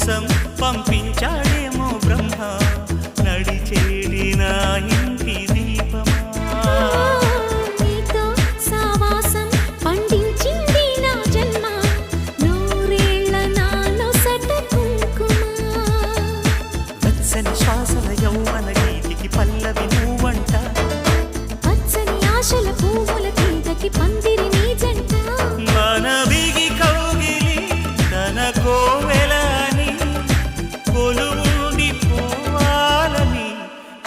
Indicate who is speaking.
Speaker 1: కోసం పంపించాడేమో బ్రహ్మ. నడిచేడి ఇంటి దీపమా.
Speaker 2: పండించింది నా జన్మ. నూరేళ్ళ నాలో
Speaker 1: శ్వాసల యౌవన గీతికి పల్లవి నువ్వంట.
Speaker 2: పచ్చని ఆశల పూ